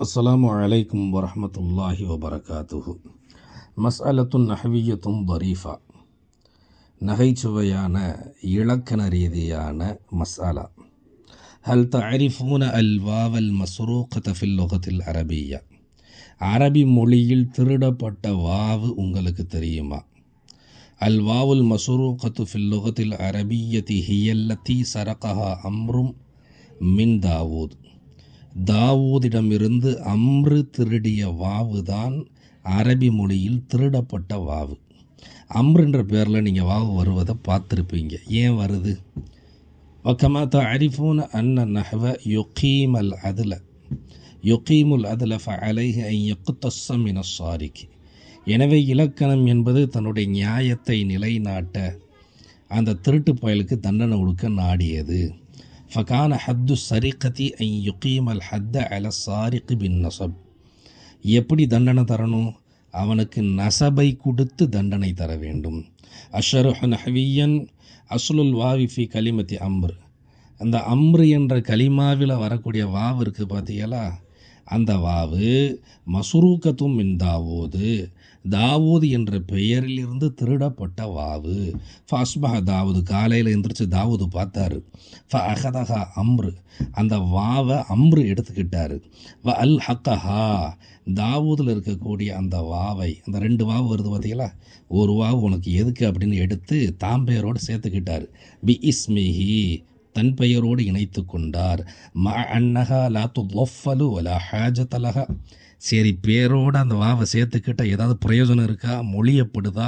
அஸ்ஸலாமு அலைக்கும் வரஹ்மத்துல்லாஹி வபரகாத்துஹு மஸ்அலத்துன் நஹவியத்தும் தரீஃபா நகைச்சுவையான இலக்கண ரீதியான மசாலா ஹல் தஅரிஃபூன அல் வாவல் மஸ்ரூகத ஃபில் லுகத்தில் அரபியா அரபி மொழியில் திருடப்பட்ட வாவு உங்களுக்கு தெரியுமா அல் வாவுல் மஸ்ரூகத்து ஃபில் லுகத்தில் அரபியத்தி ஹியல்லத்தி சரகஹா அம்ரும் மின் தாவூத் தாவூதிடமிருந்து அம்ரு திருடிய வாவு தான் அரபி மொழியில் திருடப்பட்ட வாவு. அம்ருன்ற பேரில் நீங்கள் வாவு வருவதை பார்த்துருப்பீங்க. ஏன் வருது? ஒக்கமாத்த அரிஃபூன் அன்ன நஹவ யொக்கீம் அதில். யொக்கீமுல் அதில் ஃப அலைஹ் ஐ யொக்குத்தசம் என சாரிக்கு எனவே இலக்கணம் என்பது தன்னுடைய நியாயத்தை நிலைநாட்ட அந்த திருட்டு பயலுக்கு தண்டனை கொடுக்க நாடியது. ஃபகான ஹத்து சரிகதி ஐ யுகீமல் அல் ஹத்த அல சாரிக்கு பின் நசப் எப்படி தண்டனை தரணும்? அவனுக்கு நசபை கொடுத்து தண்டனை தர வேண்டும். அஷருஹ் நஹவியன் அஸ்லுல் வாவிஃபி கலிமத்தி அம்ரு. அந்த அம்ரு என்ற கலிமாவில் வரக்கூடிய வாவு இருக்குது பார்த்தீங்களா அந்த வாவு மசுரூக்கத்தும் மின் தாவூது. தாவூது என்ற பெயரிலிருந்து திருடப்பட்ட வாவு. ஃபாஸ்பஹ தாவூது காலையில் எந்திரிச்சு தாவூது பார்த்தாரு. ஃப அஹதஹா அம்ரு. அந்த வாவை அம்ரு எடுத்துக்கிட்டாரு. வ அல் ஹக்கஹா. தாவூதில் இருக்கக்கூடிய அந்த வாவை அந்த ரெண்டு வாவு வருது பார்த்தீங்களா ஒரு வாவு உனக்கு எதுக்கு அப்படின்னு எடுத்து தாம்பேரோடு சேர்த்துக்கிட்டார். பி இஸ்மிஹி. தன் பெயரோடு இணைத்து கொண்டார். ம அன்னஹா லா துஃபலு வலா ஹாஜத்தலஹா சரி பேரோடு அந்த வாவை சேர்த்துக்கிட்ட ஏதாவது பிரயோஜனம் இருக்கா? மொழியப்படுதா?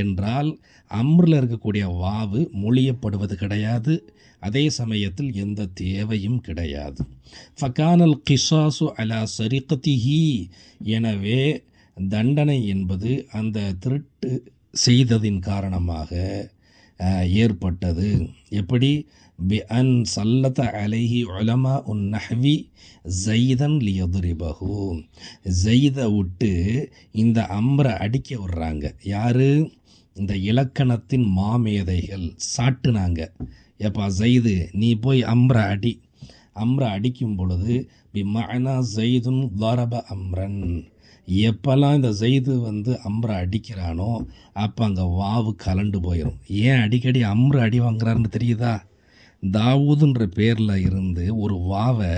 என்றால் அம்ரில் இருக்கக்கூடிய வாவு மொழியப்படுவது கிடையாது. அதே சமயத்தில் எந்த தேவையும் கிடையாது. ஃபகானல் கிசாசு அலா சரிகத்திஹி எனவே தண்டனை என்பது அந்த திருட்டு செய்ததின் காரணமாக ஏற்பட்டது. எப்படி? பி அன் சல்லத அலைஹி உலமா உன் நஹ்வி ஜெய்தன் லியதுரிபஹு. ஜெய்தை விட்டு இந்த அம்ரை அடிக்க விடுறாங்க. யார்? இந்த இலக்கணத்தின் மாமேதைகள் சாட்டுனாங்க. எப்பா ஜெய்து நீ போய் அம்ரை அடி. அம்ரை அடிக்கும் பொழுது பி மனா ஜெய்துன் வரப அம்ரன். எப்போல்லாம் இந்த செய்து வந்து அம்ரை அடிக்கிறானோ அப்போ அங்கே வாவு கலண்டு போயிடும் ஏன் அடிக்கடி அம்ரு அடி வாங்குறாருன்னு தெரியுதா? தாவூதுன்ற பேரில் இருந்து ஒரு வாவை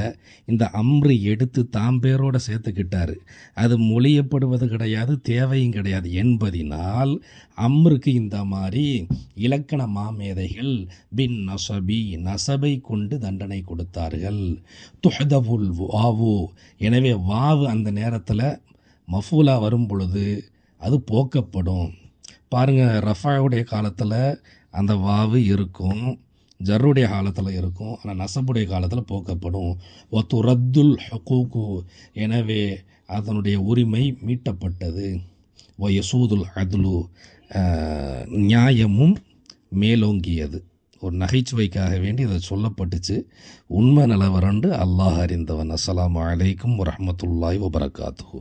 இந்த அம்ரு எடுத்து தாம் பேரோடு சேர்த்துக்கிட்டார். அது மொழியப்படுவது கிடையாது தேவையும் கிடையாது. என்பதினால் அம்ருக்கு இந்த மாதிரி இலக்கண மாமேதைகள் பின் நசபி நசபை கொண்டு தண்டனை கொடுத்தார்கள். துஹதபுல் வாவு. எனவே வாவு அந்த நேரத்தில் மஃபூலா வரும் பொழுது அது போக்கப்படும். பாருங்கள் ரஃபாவுடைய காலத்தில் அந்த வாவு இருக்கும் ஜர்ருடைய காலத்தில் இருக்கும் ஆனால் நசபுடைய காலத்தில் போக்கப்படும். ஒத்து ரத்துல் ஹக்கூக்கு எனவே அதனுடைய உரிமை மீட்டப்பட்டது. ஒ யசூதுல் அதுலு நியாயமும் மேலோங்கியது. ஒரு நகைச்சுவைக்காக வேண்டி இதை சொல்லப்பட்டுச்சு. உண்மை நிலவரண்டு அல்லாஹ் அறிந்தவன். அஸ்லாம் வலைக்கும் வரமத்துல்லாய் வபரகாத்து